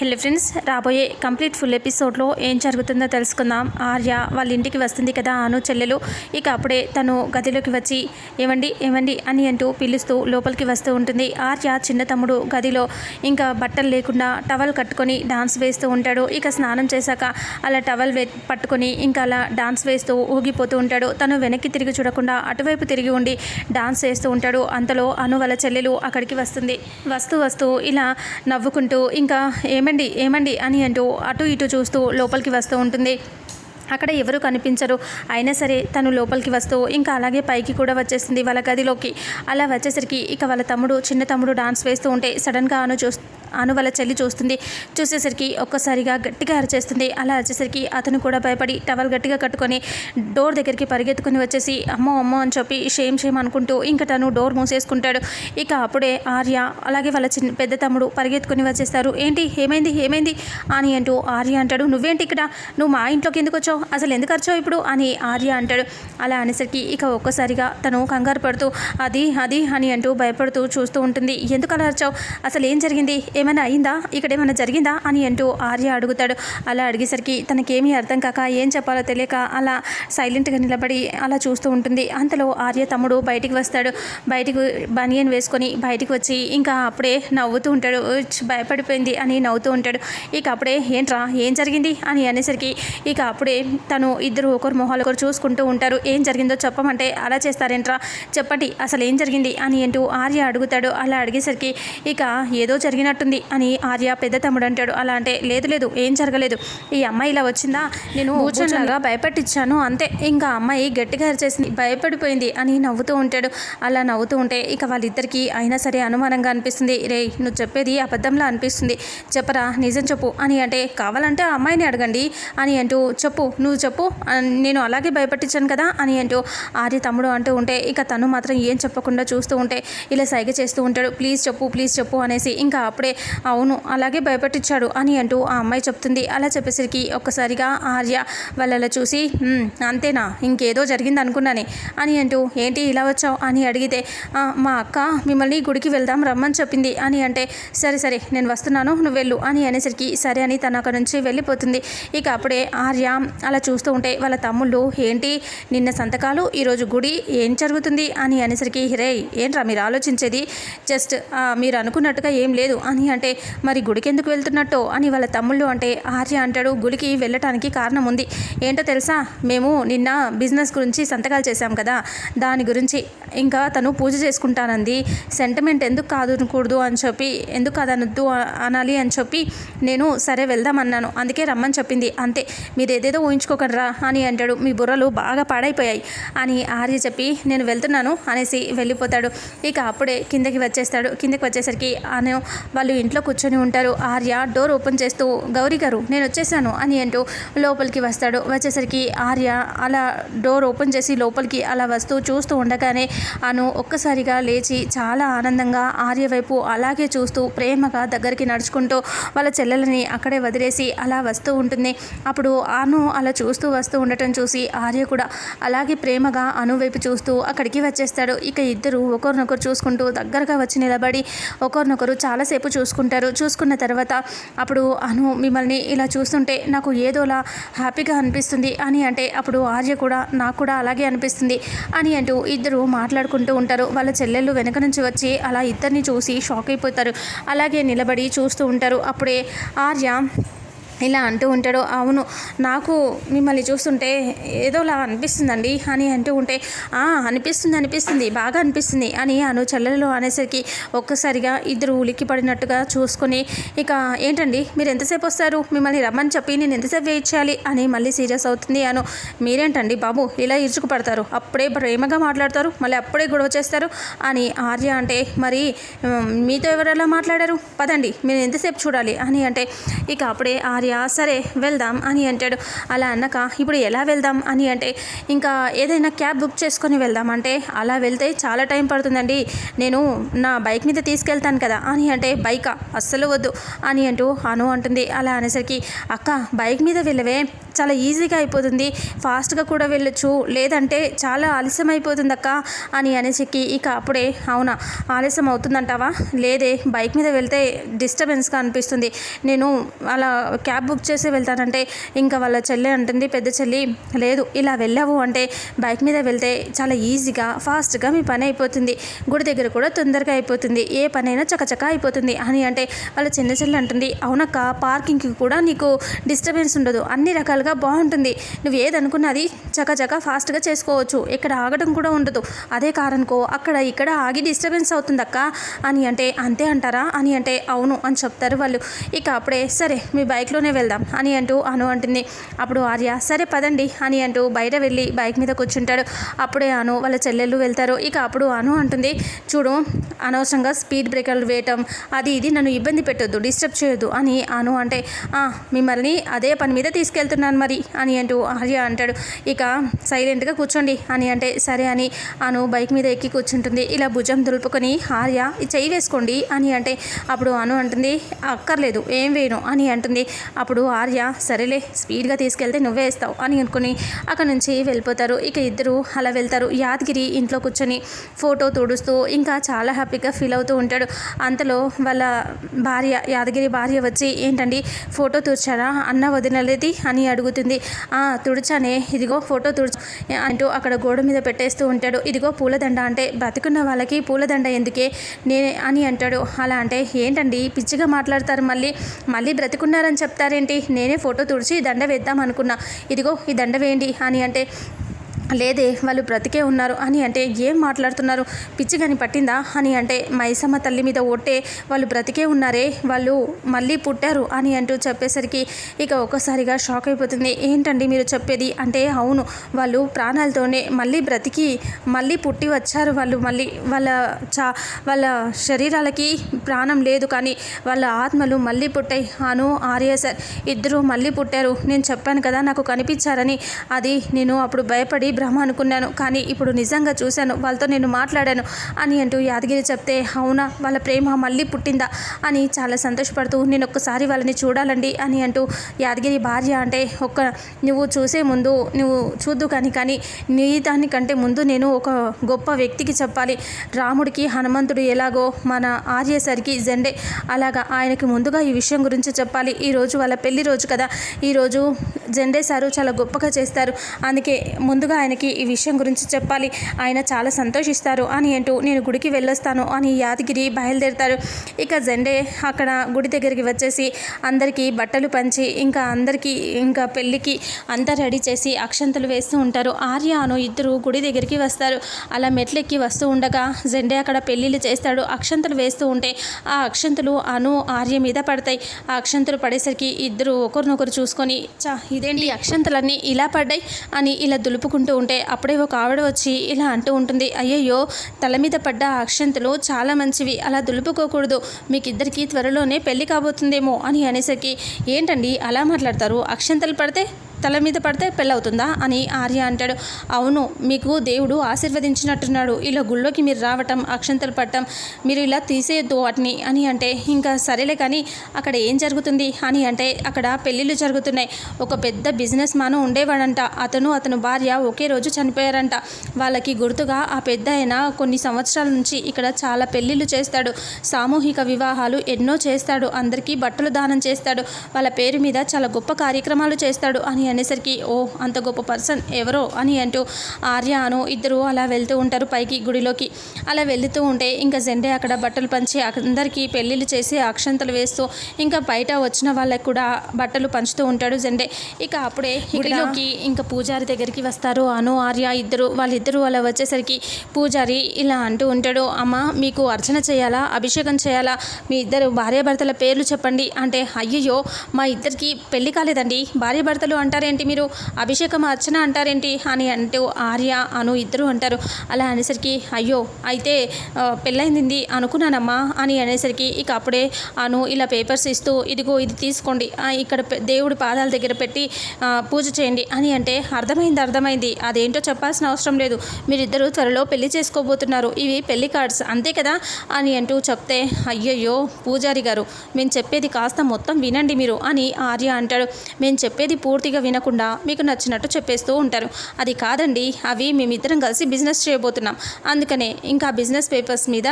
Hello friends రాబోయే complete full ఎపిసోడ్లో ఏం జరుగుతుందో తెలుసుకుందాం. ఆర్య వాళ్ళ ఇంటికి వస్తుంది కదా అను చెల్లెలు. ఇక అప్పుడే తను గదిలోకి వచ్చి ఏమండి ఏమండి అని అంటూ పిలుస్తూ లోపలికి వస్తూ ఉంటుంది. ఆర్య చిన్న తమ్ముడు గదిలో ఇంకా బట్టలు లేకుండా టవల్ కట్టుకొని డాన్స్ వేస్తూ ఉంటాడు. ఇక స్నానం చేశాక అలా టవల్ వే పట్టుకొని ఇంకా అలా డాన్స్ వేస్తూ ఊగిపోతూ ఉంటాడు. తను వెనక్కి తిరిగి చూడకుండా అటువైపు తిరిగి ఉండి డాన్స్ చేస్తూ ఉంటాడు. అంతలో అను వాళ్ళ చెల్లెలు అక్కడికి వస్తుంది. వస్తూ వస్తూ ఇలా నవ్వుకుంటూ ఇంకా ఏమండి ఏమండి అని అంటూ అటు ఇటు చూస్తూ లోపలికి వస్తూ ఉంటుంది. అక్కడ ఎవరు కనిపించరు. అయినా సరే తను లోపలికి వస్తూ ఇంకా అలాగే పైకి కూడా వచ్చేస్తుంది వాళ్ళ గదిలోకి. అలా వచ్చేసరికి ఇక వాళ్ళ తమ్ముడు చిన్న తమ్ముడు డాన్స్ వేస్తూ ఉంటే సడన్గా అను చూ అను వాళ్ళ చెల్లి చూస్తుంది. చూసేసరికి ఒక్కసారిగా గట్టిగా అరిచేస్తుంది. అలా వచ్చేసరికి అతను కూడా భయపడి టవల్ గట్టిగా కట్టుకొని డోర్ దగ్గరికి పరిగెత్తుకుని వచ్చేసి అమ్మో అమ్మో అని చెప్పి షేమ్ షేమ్ అనుకుంటూ ఇంకా తను డోర్ మూసేసుకుంటాడు. ఇక అప్పుడే ఆర్య అలాగే వాళ్ళ చిన్న పెద్ద తమ్ముడు పరిగెత్తుకుని వచ్చేస్తారు. ఏంటి? ఏమైంది? ఏమైంది? అని అంటూ ఆర్య అంటాడు. నువ్వేంటి ఇక్కడ? నువ్వు మా ఇంట్లోకి ఎందుకు వచ్చావు? అసలు ఎందుకు వచ్చావు ఇప్పుడు అని ఆర్య అంటాడు. అలా అనేసరికి ఇక ఒక్కసారిగా తను కంగారు పడుతూ అది అది అని అంటూ భయపడుతూ చూస్తూ ఉంటుంది. ఎందుకు అలా అరిచావు? అసలు ఏం జరిగింది? ఏమైనా అయిందా? ఇక్కడ ఏమైనా జరిగిందా? అని అంటూ ఆర్య అడుగుతాడు. అలా అడిగేసరికి తనకేమీ అర్థం కాక ఏం చెప్పాలో తెలియక అలా సైలెంట్గా నిలబడి అలా చూస్తూ ఉంటుంది. అంతలో ఆర్య తమ్ముడు బయటికి వస్తాడు. బయటికి బనియన్ వేసుకొని బయటికి వచ్చి ఇంకా అప్పుడే నవ్వుతూ ఉంటాడు. భయపడిపోయింది అని నవ్వుతూ ఉంటాడు. ఇక అప్పుడే ఏంట్రా? ఏం జరిగింది? అని అనేసరికి ఇక అప్పుడే తను ఇద్దరు ఒకరు మొహాలు ఒకరు చూసుకుంటూ ఉంటారు. ఏం జరిగిందో చెప్పమంటే అలా చేస్తారేంట్రా? చెప్పండి అసలు ఏం జరిగింది? అని అంటూ ఆర్య అడుగుతాడు. అలా అడిగేసరికి ఇక ఏదో జరిగినట్టుంది అని ఆర్య పెద్ద తమ్ముడు అంటాడు. అలా అంటే లేదు లేదు ఏం జరగలేదు. ఈ అమ్మాయి ఇలా వచ్చిందా? నేను కూర్చొనిలాగా భయపెట్టించాను. అంతే ఇంకా అమ్మాయి గట్టిగా అరిచేసింది. భయపడిపోయింది అని నవ్వుతూ ఉంటాడు. అలా నవ్వుతూ ఉంటే ఇక వాళ్ళిద్దరికీ అయినా సరే అనుమానంగా అనిపిస్తుంది. రే నువ్వు చెప్పేది అబద్ధంలా అనిపిస్తుంది. చెప్పరా? నిజం చెప్పు అని అంటే కావాలంటే ఆ అమ్మాయిని అడగండి అని అంటూ చెప్పు నువ్వు చెప్పు నేను అలాగే భయపెట్టించాను కదా అని అంటూ ఆర్య తమ్ముడు అంటూ ఉంటే ఇక తను మాత్రం ఏం చెప్పకుండా చూస్తూ ఉంటే ఇలా సైగ చేస్తూ ఉంటాడు ప్లీజ్ చెప్పు ప్లీజ్ చెప్పు అనేసి ఇంకా అప్పుడే అవును అలాగే భయపెట్టించాడు అని అంటూ ఆ అమ్మాయి చెప్తుంది. అలా చెప్పేసరికి ఒక్కసారిగా ఆర్య వాళ్ళలా చూసి అంతేనా ఇంకేదో జరిగింది అనుకున్నానే అని అంటూ ఏంటి ఇలా వచ్చావు? అని అడిగితే మా అక్క మిమ్మల్ని గుడికి వెళ్దాం రమ్మని చెప్పింది అని అంటే సరే సరే నేను వస్తున్నాను నువ్వు వెళ్ళు అని అనేసరికి సరే అని తను అక్కడ నుంచి వెళ్ళిపోతుంది. ఇక అప్పుడే ఆర్య అలా చూస్తూ ఉంటే వాళ్ళ తమ్ముళ్ళు ఏంటి నిన్న సంతకాలు? ఈరోజు గుడి ఏం జరుగుతుంది? అని అనేసరికి హిరే ఏంట్రా మీరు ఆలోచించేది? జస్ట్ మీరు అనుకున్నట్టుగా ఏం లేదు. అని అంటే మరి గుడికి ఎందుకు వెళ్తున్నట్టు? అని వాళ్ళ తమ్ముళ్ళు అంటే ఆర్య అంటాడు గుడికి వెళ్ళటానికి కారణం ఉంది. ఏంటో తెలుసా? మేము నిన్న బిజినెస్ గురించి సంతకాలు చేశాం కదా దాని గురించి ఇంకా తను పూజ చేసుకుంటానంది. సెంటిమెంట్ ఎందుకు కాదు అనకూడదు అని చెప్పి ఎందుకు కాదనొద్దు అనాలి అని చెప్పి నేను సరే వెళ్దాం అన్నాను. అందుకే రమ్మని చెప్పింది. అంతే. మీరు ఏదేదో ఊహించుకోకర్రా అని అంటాడు. మీ బుర్రలు బాగా పాడైపోయాయి అని ఆర్య చెప్పి నేను వెళ్తున్నాను అనేసి వెళ్ళిపోతాడు. ఇక అప్పుడే కిందకి వచ్చేస్తాడు. కిందకి వచ్చేసరికి అను వాళ్ళు ఇంట్లో కూర్చొని ఉంటారు. ఆర్య డోర్ ఓపెన్ చేస్తూ గౌరీ గారు నేను వచ్చేసాను అని అంటూ లోపలికి వస్తాడు. వచ్చేసరికి ఆర్య అలా డోర్ ఓపెన్ చేసి లోపలికి అలా వస్తూ చూస్తూ ఉండగానే అను ఒక్కసారిగా లేచి చాలా ఆనందంగా ఆర్య వైపు అలాగే చూస్తూ ప్రేమగా దగ్గరికి నడుచుకుంటూ వాళ్ళ చెల్లెలని అక్కడే వదిలేసి అలా వస్తూ ఉంటుంది. అప్పుడు అను అలా చూస్తూ వస్తూ ఉండటం చూసి ఆర్య కూడా అలాగే ప్రేమగా అను వైపు చూస్తూ అక్కడికి వచ్చేస్తాడు. ఇక ఇద్దరు ఒకరినొకరు చూసుకుంటూ దగ్గరగా వచ్చి నిలబడి ఒకరినొకరు చాలాసేపు చూసుకుంటారు. చూసుకున్న తర్వాత అప్పుడు అను మిమ్మల్ని ఇలా చూస్తుంటే నాకు ఏదోలా హ్యాపీగా అనిపిస్తుంది అని అంటే అప్పుడు ఆర్య కూడా నాకు కూడా అలాగే అనిపిస్తుంది అని అంటూ ఇద్దరు మాట్లాడుకుంటూ ఉంటారు. వాళ్ళ చెల్లెళ్ళు వెనక నుంచి వచ్చి అలా ఇద్దరిని చూసి షాక్ అయిపోతారు. అలాగే నిలబడి చూస్తూ ఉంటారు. అప్పుడే ఆర్య ఇలా అంటూ ఉంటాడు. అవును నాకు మిమ్మల్ని చూస్తుంటే ఏదోలా అనిపిస్తుందండి అని అంటూ ఉంటే "ఆ, అనిపిస్తుంది అనిపిస్తుంది బాగా అనిపిస్తుంది అని అను చెల్లెలు అనేసరికి ఒక్కసారిగా ఇద్దరు ఉలిక్కి పడినట్టుగా చూసుకొని ఇక ఏంటండి మీరు ఎంతసేపు వస్తారు? మిమ్మల్ని రమ్మని చెప్పి నేను ఎంతసేపు వెయిట్ చేయాలి? అని మళ్ళీ సీరియస్ అవుతుంది అను. మీరేంటండి బాబు ఇలా ఇరుచుకు పడతారు? అప్పుడే ప్రేమగా మాట్లాడతారు మళ్ళీ అప్పుడే గొడవ చేస్తారు అని ఆర్య అంటే మరి మీతో ఎవరెలా మాట్లాడారు? పదండి మీరు ఎంతసేపు చూడాలి అని అంటే ఇక అప్పుడే ఆర్య సరే వెళ్దాం అని అంటాడు. అలా అన్నాక ఇప్పుడు ఎలా వెళ్దాం అని అంటే ఇంకా ఏదైనా క్యాబ్ బుక్ చేసుకొని వెళ్దాం అంటే అలా వెళ్తే చాలా టైం పడుతుందండి. నేను నా బైక్ మీద తీసుకెళ్తాను కదా అని అంటే బైకా అస్సలు వద్దు అని అంటూ అను అంటుంది. అలా అనేసరికి అక్క బైక్ మీద వెళ్ళవే చాలా ఈజీగా అయిపోతుంది. ఫాస్ట్గా కూడా వెళ్ళొచ్చు. లేదంటే చాలా ఆలస్యం అయిపోతుంది అక్క అని అనేసరికి ఇక అప్పుడే అవునా ఆలస్యం అవుతుందంటావా? లేదే బైక్ మీద వెళ్తే డిస్టర్బెన్స్గా అనిపిస్తుంది. నేను అలా క్యాబ్ క్యాబ్ బుక్ చేసి వెళ్తానంటే ఇంకా వాళ్ళ చెల్లి అంటుంది పెద్ద చెల్లి లేదు ఇలా వెళ్ళావు అంటే బైక్ మీద వెళ్తే చాలా ఈజీగా ఫాస్ట్గా మీ పని అయిపోతుంది. గుడి దగ్గర కూడా తొందరగా అయిపోతుంది. ఏ పనైనా చకచక అయిపోతుంది అని అంటే వాళ్ళ చిన్న చెల్లి అంటుంది అవునక్క పార్కింగ్కి కూడా నీకు డిస్టర్బెన్స్ ఉండదు. అన్ని రకాలుగా బాగుంటుంది. నువ్వు ఏదనుకున్నది చకచక ఫాస్ట్గా చేసుకోవచ్చు. ఇక్కడ ఆగడం కూడా ఉండదు. అదే కారనుకో అక్కడ ఇక్కడ ఆగి డిస్టర్బెన్స్ అవుతుంది అక్క అని అంటే అంతే అంటారా? అని అంటే అవును అని చెప్తారు వాళ్ళు. ఇక అప్పుడే సరే మీ బైక్లోనే వెళ్దాం అని అంటూ అను అంటుంది. అప్పుడు ఆర్య సరే పదండి అని అంటూ బయట వెళ్ళి బైక్ మీద కూర్చుంటాడు. అప్పుడే అను వాళ్ళ చెల్లెళ్ళు వెళ్తారు. ఇక అప్పుడు అను అంటుంది చూడు అనవసరంగా స్పీడ్ బ్రేకర్లు వేయటం అది ఇది నన్ను ఇబ్బంది పెట్టొద్దు డిస్టర్బ్ చేయొద్దు అని అను అంటే మిమ్మల్ని అదే పని మీద తీసుకెళ్తున్నాను మరి అని అంటూ ఆర్య అంటాడు. ఇక సైలెంట్గా కూర్చోండి అని అంటే సరే అని అను బైక్ మీద ఎక్కి కూర్చుంటుంది. ఇలా భుజం దులుపుకొని ఆర్య చేయి వేసుకోండి అని అంటే అప్పుడు అను అంటుంది అక్కర్లేదు ఏం వేయను అని అంటుంది. అప్పుడు ఆర్య సరేలే స్పీడ్గా తీసుకెళ్తే నువ్వే వేస్తావు అని అనుకుని అక్కడ నుంచి వెళ్ళిపోతారు. ఇక ఇద్దరు అలా వెళ్తారు. యాదగిరి ఇంట్లో కూర్చొని ఫోటో తుడుస్తూ ఇంకా చాలా హ్యాపీగా ఫీల్ అవుతూ ఉంటాడు. అంతలో వాళ్ళ భార్య యాదగిరి భార్య వచ్చి ఏంటండి ఫోటో తుడిచారా? అన్న వదినలేది? అని అడుగుతుంది. "ఆ, తుడిచానే. ఇదిగో ఫోటో తుడుచు అంటూ అక్కడ గోడ మీద పెట్టేస్తూ ఉంటాడు. ఇదిగో పూలదండ అంటే బ్రతికున్న వాళ్ళకి పూలదండ ఎందుకే? నేనే అని అంటాడు. అలా అంటే ఏంటండి పిచ్చిగా మాట్లాడతారు మళ్ళీ. మళ్ళీ బ్రతికున్నారని చెప్తారేంటి నేనే ఫోటో తుడిచి దండ వేద్దాం అనుకున్నా. ఇదిగో ఈ దండ వేయండి అని అంటే లేదే వాళ్ళు బ్రతికే ఉన్నారు అని అంటే ఏం మాట్లాడుతున్నారు? పిచ్చి కాని పట్టిందా అని అంటే మైసమ్మ తల్లి మీద ఒట్టే వాళ్ళు బ్రతికే ఉన్నారే వాళ్ళు మళ్ళీ పుట్టారు అని అంటూ చెప్పేసరికి ఇక ఒక్కసారిగా షాక్ అయిపోతుంది. ఏంటండి మీరు చెప్పేది? అంటే అవును వాళ్ళు ప్రాణాలతోనే మళ్ళీ బ్రతికి మళ్ళీ పుట్టి వచ్చారు వాళ్ళు మళ్ళీ. వాళ్ళ చా వాళ్ళ శరీరాలకి ప్రాణం లేదు కానీ వాళ్ళ ఆత్మలు మళ్ళీ పుట్టాయి. అను ఆర్య సార్ ఇద్దరు మళ్ళీ పుట్టారు. నేను చెప్పాను కదా నాకు కనిపించారని. అది నేను అప్పుడు భయపడి భ్రమ అనుకున్నాను. కానీ ఇప్పుడు నిజంగా చూశాను వాళ్ళతో నేను మాట్లాడాను అని అంటూ యాదగిరి చెప్తే అవునా వాళ్ళ ప్రేమ మళ్ళీ పుట్టిందా? అని చాలా సంతోషపడుతూ నేను ఒక్కసారి వాళ్ళని చూడాలండి అని అంటూ యాదగిరి భార్య అంటే ఒక్క నువ్వు చూసే ముందు నువ్వు చూద్దు కానీ కానీ నీ దానికంటే ముందు నేను ఒక గొప్ప వ్యక్తికి చెప్పాలి. రాముడికి హనుమంతుడు ఎలాగో మన ఆర్యసరికి జెండే. అలాగా ఆయనకి ముందుగా ఈ విషయం గురించి చెప్పాలి. ఈరోజు వాళ్ళ పెళ్ళి రోజు కదా. ఈరోజు జెండే సారు చాలా గొప్పగా చేస్తారు. అందుకే ముందుగా ఆయనకి ఈ విషయం గురించి చెప్పాలి. ఆయన చాలా సంతోషిస్తారు. అని అంటూ నేను గుడికి వెళ్ళొస్తాను అని యాదగిరి బయలుదేరుతారు. ఇక జెండే అక్కడ గుడి దగ్గరికి వచ్చేసి అందరికీ బట్టలు పంచి ఇంకా అందరికీ ఇంకా పెళ్ళికి అంతా రెడీ చేసి అక్షంతలు వేస్తూ ఉంటారు. ఆర్య అను ఇద్దరు గుడి దగ్గరికి వస్తారు. అలా మెట్లెక్కి వస్తూ ఉండగా జెండే అక్కడ పెళ్ళిళ్ళు చేస్తాడు. అక్షంతలు వేస్తూ ఉంటే ఆ అక్షంతలు అను ఆర్య మీద పడతాయి. ఆ అక్షంతలు పడేసరికి ఇద్దరు ఒకరినొకరు చూసుకొని చా ఇదేంటి అక్షంతలన్నీ ఇలా పడ్డాయి? అని ఇలా దులుపుకుంటూ ఉంటే అప్పుడే ఒక ఆవిడ వచ్చి ఇలా అంటూ ఉంటుంది అయ్యయ్యో తల మీద పడ్డ అక్షంతలు చాలా మంచివి అలా దులుపుకోకూడదు మీకు ఇద్దరికి త్వరలోనే పెళ్ళి కాబోతుందేమో అని అనేసరికి ఏంటండి అలా మాట్లాడతారు అక్షంతలు పడితే తల మీద పడితే పెళ్ళవుతుందా అని ఆర్య అంటాడు. అవును మీకు దేవుడు ఆశీర్వదించినట్టున్నాడు. ఇలా గుళ్ళోకి మీరు రావటం అక్షంతలు పట్టడం మీరు ఇలా తీసేయొద్దు వాటిని అని అంటే ఇంకా సరేలే కానీ అక్కడ ఏం జరుగుతుంది అని అంటే అక్కడ పెళ్ళిళ్ళు జరుగుతున్నాయి. ఒక పెద్ద బిజినెస్ మాను ఉండేవాడంట. అతను అతను భార్య ఒకే రోజు చనిపోయారంట. వాళ్ళకి గుర్తుగా ఆ పెద్ద ఆయన కొన్ని సంవత్సరాల నుంచి ఇక్కడ చాలా పెళ్ళిళ్ళు చేస్తాడు. సామూహిక వివాహాలు ఎన్నో చేస్తాడు. అందరికీ బట్టలు దానం చేస్తాడు. వాళ్ళ పేరు మీద చాలా గొప్ప కార్యక్రమాలు చేస్తాడు అని అనేసరికి ఓ అంత గొప్ప పర్సన్ ఎవరో? అని అంటూ ఆర్య అను ఇద్దరు అలా వెళ్తూ ఉంటారు పైకి గుడిలోకి. అలా వెళ్తూ ఉంటే ఇంకా జెండే అక్కడ బట్టలు పంచి అందరికీ పెళ్ళిళ్ళు చేసి అక్షంతలు వేస్తూ ఇంకా బయట వచ్చిన వాళ్ళకి కూడా బట్టలు పంచుతూ ఉంటాడు జెండే. ఇక అప్పుడే గుడిలోకి ఇంకా పూజారి దగ్గరికి వస్తారు. అను ఆర్య ఇద్దరు వాళ్ళిద్దరూ అలా వచ్చేసరికి పూజారి ఇలా అంటూ ఉంటాడు అమ్మ మీకు అర్చన చేయాలా? అభిషేకం చేయాలా? మీ ఇద్దరు భార్యాభర్తల పేర్లు చెప్పండి. అంటే అయ్యయ్యో మా ఇద్దరికి పెళ్ళి కాలేదండి. భార్యాభర్తలు అంటారేంటి? మీరు అభిషేకం అర్చన అంటారేంటి? అని అంటూ ఆర్య అను ఇద్దరు అంటారు. అలా అనేసరికి అయ్యో అయితే పెళ్ళైంది అనుకున్నానమ్మా అని అనేసరికి ఇక అప్పుడే అను ఇలా పేపర్స్ ఇస్తూ ఇదిగో ఇది తీసుకోండి. ఇక్కడ దేవుడి పాదాల దగ్గర పెట్టి పూజ చేయండి. అని అంటే అర్థమైంది అర్థమైంది. అదేంటో చెప్పాల్సిన అవసరం లేదు. మీరిద్దరూ త్వరలో పెళ్ళి చేసుకోబోతున్నారు. ఇవి పెళ్ళి కార్డ్స్. అంతే కదా? అని అంటూ చెప్తే అయ్యయ్యో పూజారి గారు మేము చెప్పేది కాస్త మొత్తం వినండి మీరు అని ఆర్య అంటాడు. మేము చెప్పేది పూర్తిగా వినకుండా మీకు నచ్చినట్టు చెప్పేస్తూ ఉంటారు. అది కాదండి అవి మేమిద్దరం కలిసి బిజినెస్ చేయబోతున్నాం. అందుకనే ఇంకా బిజినెస్ పేపర్స్ మీద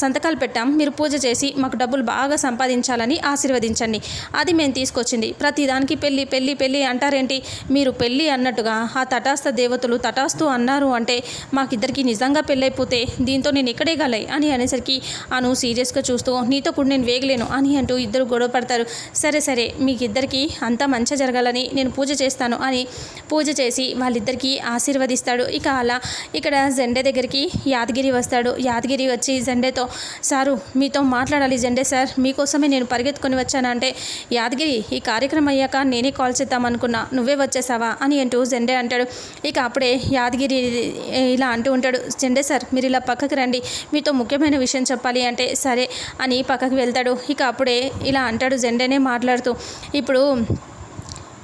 సంతకాలు పెట్టాం. మీరు పూజ చేసి మాకు డబ్బులు బాగా సంపాదించాలని ఆశీర్వదించండి. అది మేము తీసుకొచ్చింది. ప్రతిదానికి పెళ్ళి పెళ్ళి పెళ్ళి అంటారేంటి? మీరు పెళ్ళి అన్నట్టుగా ఆ తటాస్థ దేవతలు తటాస్తు అన్నారు అంటే మాకిద్దరికి నిజంగా పెళ్ళైపోతే దీంతో నేను ఇక్కడే గలై అని అనేసరికి అను సీరియస్గా చూస్తూ నీతో కూడా నేను వేగలేను అని అంటూ ఇద్దరు గొడవ పడతారు. సరే సరే మీకిద్దరికి అంతా మంచి జరగాలని నేను నేను పూజ చేస్తాను అని పూజ చేసి వాళ్ళిద్దరికీ ఆశీర్వదిస్తాడు. ఇక అలా ఇక్కడ జెండే దగ్గరికి యాదగిరి వస్తాడు. యాదగిరి వచ్చి జెండేతో సారు మీతో మాట్లాడాలి జెండే సార్. మీకోసమే నేను పరిగెత్తుకొని వచ్చానంటే యాదగిరి ఈ కార్యక్రమం అయ్యాక నేనే కాల్ చేద్దామనుకున్నా నువ్వే వచ్చేసావా? అని అంటూ జెండే అంటాడు. ఇక అప్పుడే యాదగిరి ఇలా అంటూ ఉంటాడు. జెండే సార్ మీరు ఇలా పక్కకి రండి. మీతో ముఖ్యమైన విషయం చెప్పాలి అంటే సరే అని పక్కకి వెళ్తాడు. ఇక అప్పుడే ఇలా అంటాడు జెండేనే మాట్లాడుతూ. ఇప్పుడు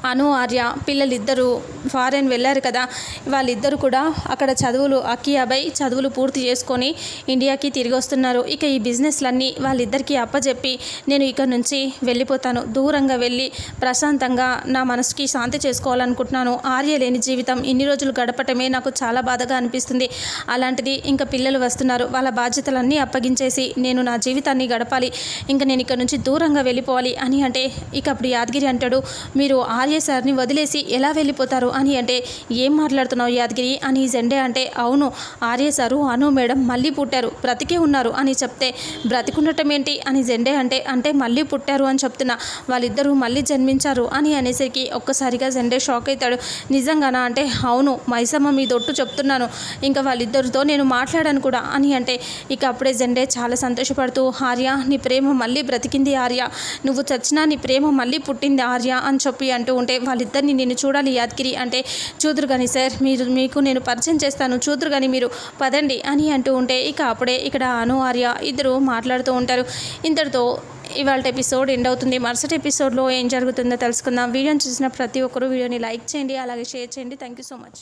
అను ఆర్య పిల్లలిద్దరూ ఫారెన్ వెళ్ళారు కదా. వాళ్ళిద్దరూ కూడా అక్కడ చదువులు అక్కి అబ్బాయి చదువులు పూర్తి చేసుకొని ఇండియాకి తిరిగి వస్తున్నారు. ఇక ఈ బిజినెస్లన్నీ వాళ్ళిద్దరికీ అప్పచెప్పి నేను ఇక్కడ నుంచి వెళ్ళిపోతాను. దూరంగా వెళ్ళి ప్రశాంతంగా నా మనసుకి శాంతి చేసుకోవాలనుకుంటున్నాను. ఆర్య లేని జీవితం ఇన్ని రోజులు గడపటమే నాకు చాలా బాధగా అనిపిస్తుంది. అలాంటిది ఇంకా పిల్లలు వస్తున్నారు. వాళ్ళ బాధ్యతలన్నీ అప్పగించేసి నేను నా జీవితాన్ని గడపాలి. ఇంకా నేను ఇక్కడ నుంచి దూరంగా వెళ్ళిపోవాలి అని అంటే ఇక అప్పుడు యాదగిరి అంటాడు మీరు ఆర్య సార్ని వదిలేసి ఎలా వెళ్ళిపోతారు అని అంటే ఏం మాట్లాడుతున్నావు యాదగిరి? అని జెండే అంటే అవును ఆర్య సారు అను మేడం మళ్ళీ పుట్టారు బ్రతికే ఉన్నారు అని చెప్తే బ్రతికుండటం ఏంటి అని జెండే అంటే అంటే మళ్ళీ పుట్టారు అని చెప్తున్నా వాళ్ళిద్దరూ మళ్ళీ జన్మించారు అని అనేసరికి ఒక్కసారిగా జెండే షాక్ అవుతాడు నిజంగానా? అంటే అవును మైసమ్మ మీ దొట్టు చెప్తున్నాను ఇంకా వాళ్ళిద్దరితో నేను మాట్లాడాను కూడా అని అంటే ఇక అప్పుడే జెండే చాలా సంతోషపడుతూ ఆర్య నీ ప్రేమ మళ్ళీ బ్రతికింది ఆర్య నువ్వు చచ్చినా నీ ప్రేమ మళ్ళీ పుట్టింది ఆర్య అని చెప్పి అంటూ ఉంటే వాళ్ళిద్దరిని నేను చూడాలి యాదగిరి అంటే చూదురు కానీ సార్ మీరు మీకు నేను పరిచయం చేస్తాను చూదురు కానీ మీరు పదండి అని అంటూ ఉంటే ఇక అప్పుడే ఇక్కడ అను ఆర్య ఇద్దరు మాట్లాడుతూ ఉంటారు. ఇంతటితో ఇవాళ ఎపిసోడ్ ఎండ్ అవుతుంది. మరుసటి ఎపిసోడ్లో ఏం జరుగుతుందో తెలుసుకుందాం. వీడియోని చూసిన ప్రతి ఒక్కరూ వీడియోని లైక్ చేయండి అలాగే షేర్ చేయండి. Thank you so much.